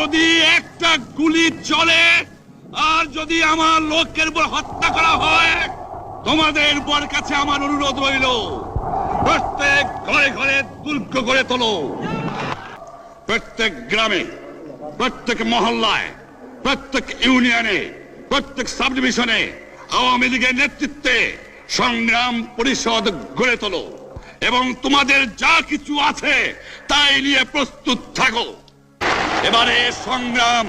যদি একটা গুলি চলে, আর যদি আমার লোকের উপর হত্যা করা হয়, তোমাদের উপর কাছে আমার অনুরোধ রইল, প্রত্যেক ঘরে ঘরে দুর্গ করে তোলো। প্রত্যেক গ্রামে, প্রত্যেক মহল্লায়, প্রত্যেক ইউনিয়নে, প্রত্যেক সাব ডিভিশনে আওয়ামী লীগের নেতৃত্বে সংগ্রাম পরিষদ গড়ে তোলো। এবং তোমাদের যা কিছু আছে, তাই নিয়ে প্রস্তুত থাকো। এবারে সংগ্রাম,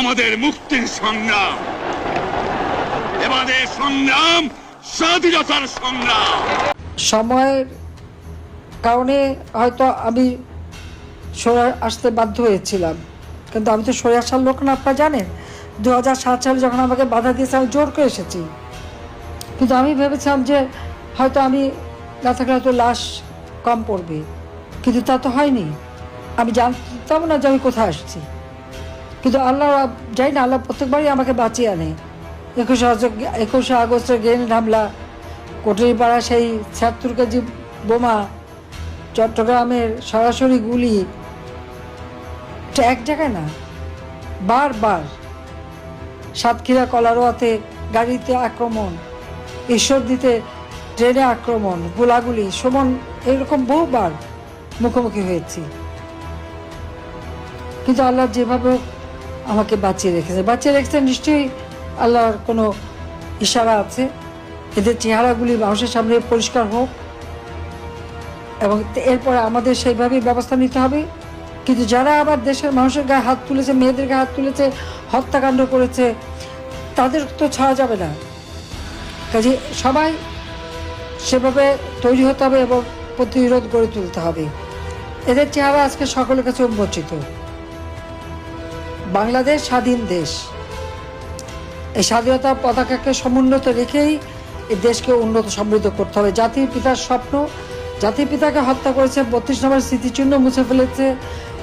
আমাদের মুক্তির সংগ্রাম। এবারে সংগ্রাম, স্বাধীনতার সংগ্রাম। সময়ের কারণে হয়তো আমি সরে আসতে বাধ্য হয়েছিলাম। কিন্তু আমি তো সরে আসার লোক না, আপনারা জানেন? দু সাত সালে যখন আমাকে বাধা দিয়েছে, আমি জোর করে এসেছি। কিন্তু আমি ভেবেছিলাম যে হয়তো আমি না থাকলে হয়তো লাশ কম পড়বে। কিন্তু তা তো হয়নি। আমি জানতাম না যে আমি কোথায় আসছি। কিন্তু আল্লাহ যাই না আল্লাহ, প্রত্যেকবারই আমাকে বাঁচিয়ে আনে। একুশে একুশে আগস্টের গ্রেনেড হামলা কোটরিপাড়া সেই ছিয়াত্তর কেজি বোমা, চট্টগ্রামের সরাসরি গুলি এক জায়গায় না, বারবার সাতক্ষীরা কলারোয়াতে গাড়িতে আক্রমণ, ঈশ্বর দিতে ট্রেনে আক্রমণ, গোলাগুলি সমান এরকম বহুবার মুখোমুখি হয়েছি। কিন্তু আল্লাহ যেভাবে আমাকে বাঁচিয়ে রেখেছে বাঁচিয়ে রেখেছে নিশ্চয়ই আল্লাহর কোনো ইশারা আছে। এদের চেহারাগুলি মানুষের সামনে পরিষ্কার হোক এবং এরপরে আমাদের সেইভাবেই ব্যবস্থা নিতে হবে। কিন্তু যারা আবার দেশের মানুষের গায়ে হাত তুলেছে, মেয়েদের গায়ে হাত তুলেছে, হত্যাকাণ্ড করেছে, তাদের তো ছাড়া যাবে না। কাজে সবাই সেভাবে তৈরি হতে হবে এবং প্রতিরোধ গড়ে তুলতে হবে। এদের চেহারা আজকে সকলের কাছে উন্মোচিত বাংলাদেশ স্বাধীন দেশ। এই স্বাধীনতার পতাকাকে সমুন্নত রেখেই এই দেশকে উন্নত সমৃদ্ধ করতে হবে। জাতির পিতার স্বপ্ন, জাতির পিতাকে হত্যা করেছে, বত্রিশ নম্বর স্মৃতিচিহ্ন মুছে ফেলেছে,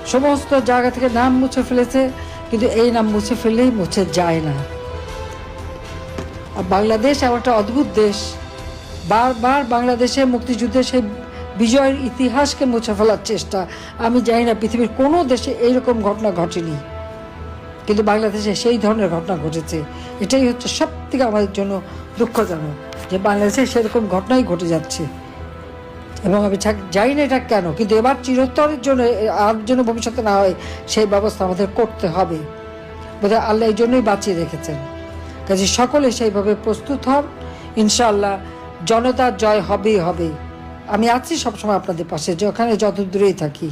সমস্ত জায়গা থেকে নাম মুছে ফেলেছে, কিন্তু এই নাম মুছে ফেললেই মুছে যায় না। আর বাংলাদেশ এমন একটা অদ্ভুত দেশ। বারবার বাংলাদেশে মুক্তিযুদ্ধের সেই বিজয়ের ইতিহাসকে মুছে ফেলার চেষ্টা। আমি জানি না পৃথিবীর কোনো দেশে এইরকম ঘটনা ঘটেনি। কিন্তু বাংলাদেশে সেই ধরনের ঘটনা ঘটেছে। এটাই হচ্ছে সব থেকে আমাদের জন্য দুঃখজনক যে বাংলাদেশে সেরকম ঘটনাই ঘটে যাচ্ছে। এবং আমি জানি না এটা কেন, কিন্তু এবার চিরস্তরের জন্য, আর জন্য ভবিষ্যতে না হয়, সেই ব্যবস্থা আমাদের করতে হবে। বোধহয় আল্লাহ এই জন্যই বাঁচিয়ে রেখেছেন। কাজে সকলে সেইভাবে প্রস্তুত হন। ইনশাআল্লাহ জনতার জয় হবেই হবে। আমি আছি সবসময় আপনাদের পাশে, যেখানে যত দূরেই থাকি।